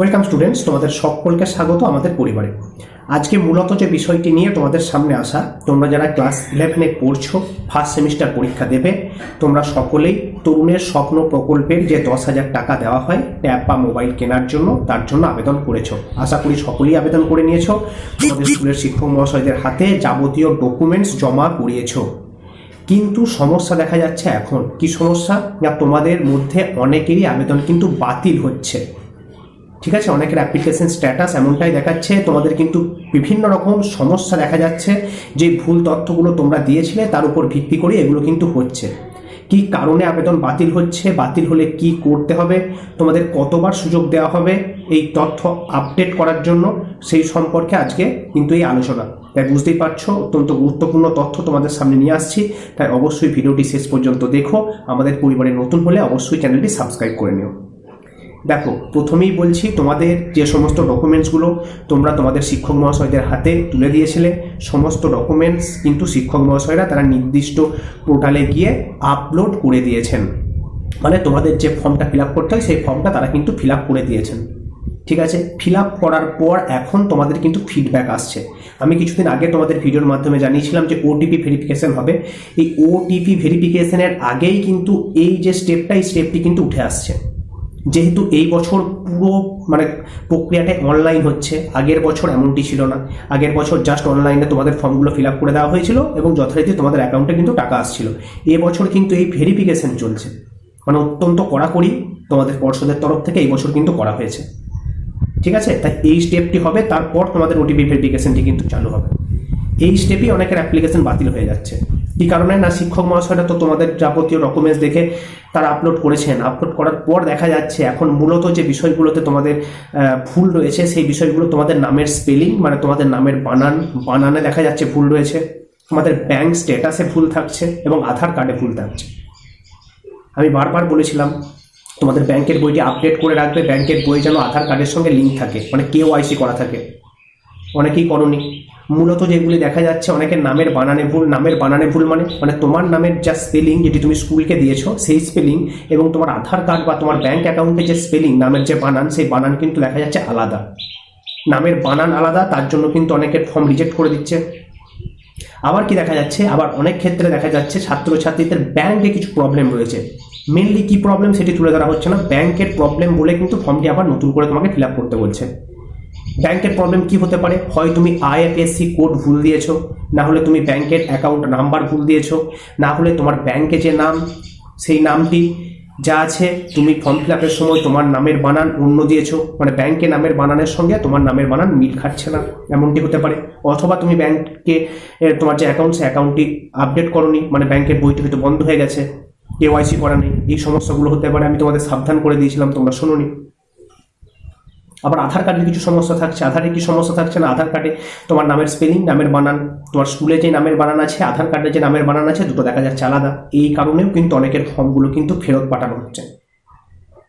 Welcome students তোমাদের সকলকে স্বাগত আমাদের পরিবারে। আজকে মূলত যে বিষয়টি নিয়ে তোমাদের সামনে আসা, তোমরা যারা ক্লাস ইলেভেনে পড়ছো ফার্স্ট সেমিস্টার পরীক্ষা দেবে, তোমরা সকলেই তরুণের স্বপ্ন প্রকল্পের যে দশ হাজার টাকা দেওয়া হয় ট্যাব বা মোবাইল কেনার জন্য তার জন্য আবেদন করেছ। আশা করি সকলেই আবেদন করে নিয়েছো। তোমাদের স্কুলের শিক্ষক মহাশয়দের হাতে যাবতীয় ডকুমেন্টস জমা করিয়েছো। কিন্তু সমস্যা দেখা যাচ্ছে এখন। কি সমস্যা? না, তোমাদের মধ্যে অনেকেরই আবেদন কিন্তু বাতিল হচ্ছে। ঠিক আছে, অনেকের অ্যাপ্লিকেশন স্ট্যাটাস এমনটাই দেখাচ্ছে। তোমাদের কিন্তু বিভিন্ন রকম সমস্যা দেখা যাচ্ছে। যে ভুল তথ্যগুলো তোমরা দিয়েছিলে, তার উপর ভিত্তি করে এগুলো কিন্তু হচ্ছে। কি কারণে আবেদন বাতিল হচ্ছে, বাতিল হলে কি করতে হবে, তোমাদের কতবার সুযোগ দেওয়া হবে এই তথ্য আপডেট করার জন্য, সেই সম্পর্কে আজকে কিন্তু এই আলোচনা। তাই বুঝতেই পারছ, অত্যন্ত গুরুত্বপূর্ণ তথ্য তোমাদের সামনে নিয়ে আসছি। তাই অবশ্যই ভিডিওটি শেষ পর্যন্ত দেখো। আমাদের পরিবারে নতুন হলে অবশ্যই চ্যানেলটি সাবস্ক্রাইব করে নিও। দেখো, প্রথমেই বলছি তোমাদের যে সমস্ত ডকুমেন্টসগুলো তোমরা তোমাদের শিক্ষক মহাশয়দের হাতে তুলে দিয়েছিলে, সমস্ত ডকুমেন্টস কিন্তু শিক্ষক মহাশয়রা তারা নির্দিষ্ট পোর্টালে গিয়ে আপলোড করে দিয়েছেন। মানে তোমাদের যে ফর্মটা ফিল আপ করতে হয়, সেই ফর্মটা তারা কিন্তু ফিল আপ করে দিয়েছেন। ঠিক আছে? ফিল আপ করার পর এখন তোমাদের কিন্তু ফিডব্যাক আসছে। আমি কিছুদিন আগে তোমাদের ভিডিওর মাধ্যমে জানিয়েছিলাম যে ওটিপি ভেরিফিকেশন হবে। এই ওটিপি ভেরিফিকেশনের আগেই কিন্তু এই যে স্টেপটা এই স্টেপটি কিন্তু উঠে আসছে। যেহেতু এই বছর পুরো মানে প্রক্রিয়াটা অনলাইন হচ্ছে, আগের বছর এমনটি ছিল না। আগের বছর জাস্ট অনলাইনে তোমাদের ফর্মগুলো ফিল আপ করে দেওয়া হয়েছিল এবং যথারীতি তোমাদের অ্যাকাউন্টে কিন্তু টাকা আসছিল। এবছর কিন্তু এই ভেরিফিকেশন চলছে। মানে অত্যন্ত কড়াকড়ি তোমাদের পর্ষদের তরফ থেকে এই বছর কিন্তু করা হয়েছে। ঠিক আছে? তাই এই স্টেপটি হবে, তারপর তোমাদের ওটিপি ভেরিফিকেশনটি কিন্তু চালু হবে। এই স্টেপই অনেকের অ্যাপ্লিকেশন বাতিল হয়ে যাচ্ছে। কি কারণে? না, শিক্ষক মহাশয়রা তো তোমাদের যাবতীয় ডকুমেন্টস দেখে তারা আপলোড করেছেন। আপলোড করার পর দেখা যাচ্ছে এখন মূলত যে বিষয়গুলোতে তোমাদের ভুল রয়েছে, সেই বিষয়গুলো তোমাদের নামের স্পেলিং মানে তোমাদের নামের বানান, বানানে দেখা যাচ্ছে ভুল রয়েছে। তোমাদের ব্যাংক স্ট্যাটাসে ভুল থাকছে এবং আধার কার্ডে ভুল থাকছে। আমি বারবার বলেছিলাম, তোমাদের ব্যাংকের বইটি আপডেট করে রাখবে ব্যাংকের বই যেন আধার কার্ডের সঙ্গে লিঙ্ক থাকে মানে আইসি করা থাকে। অনেকেই করনি। মূলত যেগুলি দেখা যাচ্ছে অনেকের নামের বানানে ভুল, নামের বানানে ভুল মানে মানে তোমার নামের যা স্পেলিং যেটি তুমি স্কুলকে দিয়েছ, সেই স্পেলিং এবং তোমার আধার কার্ড বা তোমার ব্যাংক অ্যাকাউন্টে যে স্পেলিং নামের যে বানান, সেই বানান কিন্তু দেখা যাচ্ছে আলাদা। নামের বানান আলাদা, তার জন্য কিন্তু অনেকের ফর্ম রিজেক্ট করে দিচ্ছে। আবার কি দেখা যাচ্ছে? আবার অনেক ক্ষেত্রে দেখা যাচ্ছে ছাত্রছাত্রীদের ব্যাংকে কিছু প্রবলেম রয়েছে। মেনলি কি প্রবলেম সেটি তুলে ধরা হচ্ছে না ব্যাংকের প্রবলেম বলে কিন্তু ফর্মটি আবার নতুন করে তোমাকে ফিল আপ করতে বলছে। ব্যাংকের প্রবলেম কি হতে পারে? হয় তুমি আইএফএসসি কোড ভুল দিয়েছ, না হলে তুমি ব্যাংকের অ্যাকাউন্ট নাম্বার ভুল দিয়েছ, না হলে তোমার ব্যাংকে যে নাম, সেই নামটি যা আছে, তুমি ফর্ম ফিল আপের সময় তোমার নামের বানান অন্য দিয়েছ। মানে ব্যাংকে নামের বানানের সঙ্গে তোমার নামের বানান মিল খাচ্ছে না, এমনটি হতে পারে। অথবা তুমি ব্যাংকে তোমার যে অ্যাকাউন্ট সে অ্যাকাউন্টটি আপডেট করনি মানে ব্যাংকের বইটি হয়তো বন্ধ হয়ে গেছে কেওয়াইসি করা নেই, এই সমস্যাগুলো হতে পারে। আমি তোমাদের সাবধান করে দিয়েছিলাম, তোমরা শোনোনি। আবার আধার কার্ডের কিছু সমস্যা থাকছে আধারের কি সমস্যা থাকছে না? আধার কার্ডে তোমার নামের স্পেলিং নামের বানান, তোমার স্কুলে যে নামের বানান আছে, আধার কার্ডে যে নামের বানান আছে, দুটো দেখা যাচ্ছে আলাদা। এই কারণেও কিন্তু অনেকের ফর্মগুলো কিন্তু ফেরত পাঠানো হচ্ছে।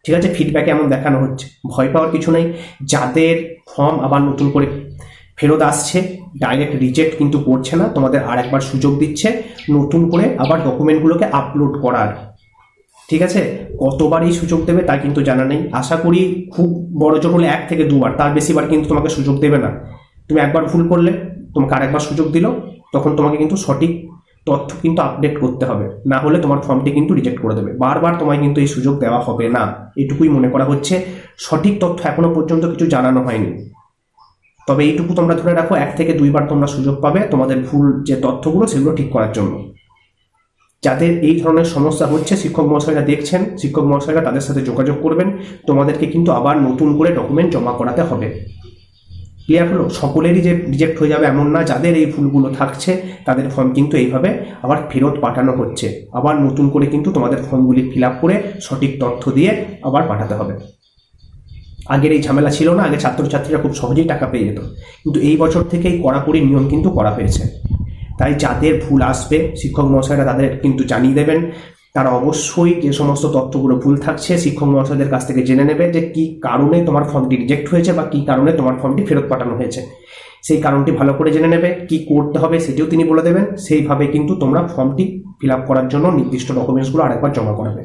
ঠিক আছে? ফিডব্যাকে এমন দেখানো হচ্ছে। ভয় পাওয়ার কিছু নেই। যাদের ফর্ম আবার নতুন করে ফেরত আসছে ডাইরেক্ট রিজেক্ট কিন্তু করছে না, তোমাদের আর একবার সুযোগ দিচ্ছে নতুন করে আবার ডকুমেন্টগুলোকে আপলোড করার। ঠিক আছে? কতবার এই সুযোগ দেবে তা কিন্তু জানা নেই। আশা করি খুব বড় জোর হলে এক থেকে দুবার, তার বেশিবার কিন্তু তোমাকে সুযোগ দেবে না। তুমি একবার ভুল করলে, তোমাকে আরেকবার সুযোগ দিল, তখন তোমাকে কিন্তু সঠিক তথ্য কিন্তু আপডেট করতে হবে। না হলে তোমার ফর্মটি কিন্তু রিজেক্ট করে দেবে। বারবার তোমায় কিন্তু এই সুযোগ দেওয়া হবে না। এটুকুই মনে করা হচ্ছে। সঠিক তথ্য এখনও পর্যন্ত কিছু জানানো হয়নি। তবে এইটুকু তোমরা ধরে রাখো, এক থেকে দুইবার তোমরা সুযোগ পাবে তোমাদের ভুল যে তথ্যগুলো, সেগুলো ঠিক করার জন্য। যাদের এই ধরনের সমস্যা হচ্ছে, শিক্ষক মহাশয়রা দেখছেন, শিক্ষক মহাশয়রা তাদের সাথে যোগাযোগ করবেন। তোমাদেরকে কিন্তু আবার নতুন করে ডকুমেন্ট জমা করাতে হবে। ক্লিয়ার হলো? সকলেরই যে রিজেক্ট হয়ে যাবে এমন না, যাদের এই ভুলগুলো থাকছে, তাদের ফর্ম কিন্তু এইভাবে আবার ফেরত পাঠানো হচ্ছে। আবার নতুন করে কিন্তু তোমাদের ফর্মগুলি ফিল আপ করে সঠিক তথ্য দিয়ে আবার পাঠাতে হবে। আগের এই ঝামেলা ছিল না, আগে ছাত্রছাত্রীরা খুব সহজেই টাকা পেয়ে যেত। কিন্তু এই বছর থেকে এই কড়াকড়ি নিয়ম কিন্তু করা হয়েছে। তাই যাদের ভুল আসবে, শিক্ষক মহাশয়রা তাদের কিন্তু জানিয়ে দেবেন। তারা অবশ্যই যে সমস্ত তথ্যগুলো ভুল থাকছে, শিক্ষক মহাশয়দের কাছ থেকে জেনে নেবে যে কি কারণে তোমার ফর্মটি রিজেক্ট হয়েছে বা কি কারণে তোমার ফর্মটি ফেরত পাঠানো হয়েছে। সেই কারণটি ভালো করে জেনে নেবে, কি করতে হবে সেটিও তিনি বলে দেবেন। সেইভাবে কিন্তু তোমরা ফর্মটি ফিল আপ করার জন্য নির্দিষ্ট ডকুমেন্টসগুলো আরেকবার জমা করাবে।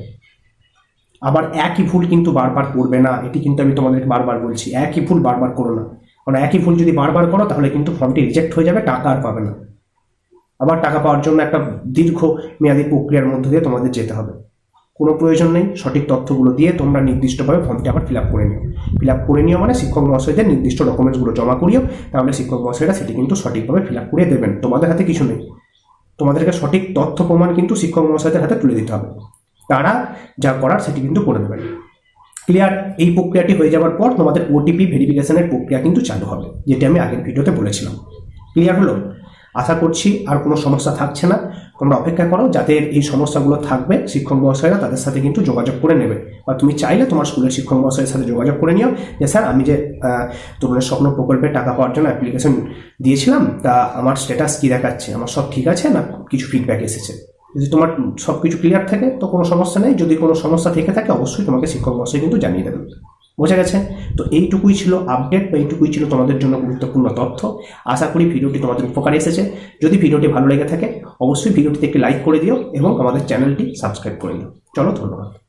আবার একই ভুল কিন্তু বারবার করবে না, এটি কিন্তু আমি তোমাদেরকে বারবার বলছি, একই ভুল বারবার করো না। কারণ একই ভুল যদি বারবার করো, তাহলে কিন্তু ফর্মটি রিজেক্ট হয়ে যাবে, টাকা আর পাবে না। আবার টাকা পাওয়ার জন্য একটা দীর্ঘ মেয়াদী প্রক্রিয়ার মধ্যে দিয়ে তোমাদের যেতে হবে। কোনো প্রয়োজন নেই, সঠিক তথ্যগুলো দিয়ে তোমরা নির্দিষ্টভাবে ফর্মটি আবার ফিল আপ করে নিও। ফিল আপ করে নিও মানে শিক্ষক মহাশয়দের নির্দিষ্ট ডকুমেন্টসগুলো জমা করিও, তাহলে শিক্ষক মহাশয়রা সেটি কিন্তু সঠিকভাবে ফিল আপ করে দেবেন। তোমাদের হাতে কিছু নেই। তোমাদেরকে সঠিক তথ্য প্রমাণ কিন্তু শিক্ষক মহাশয়দের হাতে তুলে দিতে হবে। তারা যা করার সেটি কিন্তু করে দেবেন। ক্লিয়ার এই প্রক্রিয়াটি হয়ে যাওয়ার পর তোমাদের ওটিপি ভেরিফিকেশনের প্রক্রিয়া কিন্তু চালু হবে, যেটি আমি আগের ভিডিওতে বলেছিলাম। ক্লিয়ার হলো? আশা করছি আর কোনো সমস্যা থাকছে না। তোমরা অপেক্ষা করো যাদের এই সমস্যাগুলো থাকবে, শিক্ষক মহাশয়রা তাদের সাথে কিন্তু যোগাযোগ করে নেবে। বা তুমি চাইলে তোমার স্কুলের শিক্ষক মহাশয়ের সাথে যোগাযোগ করে নিও যে, স্যার, আমি যে তরুণের স্বপ্ন প্রকল্পে টাকা পাওয়ার জন্য অ্যাপ্লিকেশন দিয়েছিলাম, তা আমার স্ট্যাটাস কী দেখাচ্ছে? আমার সব ঠিক আছে না কিছু ফিডব্যাক এসেছে? যদি তোমার সব কিছু ক্লিয়ার থাকে, তো কোনো সমস্যা নেই। যদি কোনো সমস্যা থেকে থাকে, অবশ্যই তোমাকে শিক্ষক মহাশয় কিন্তু জানিয়ে দেবেন বোঝা গেছে? তো এইটুকুই ছিল আপডেট বা এইটুকুই ছিল তোমাদের জন্য গুরুত্বপূর্ণ তথ্য। আশা করি ভিডিওটি তোমাদের উপকারে এসেছে। যদি ভিডিওটি ভালো লেগে থাকে, অবশ্যই ভিডিওটিতে একটি লাইক করে দিও এবং আমাদের চ্যানেলটি সাবস্ক্রাইব করে দিও। চলো, ধন্যবাদ।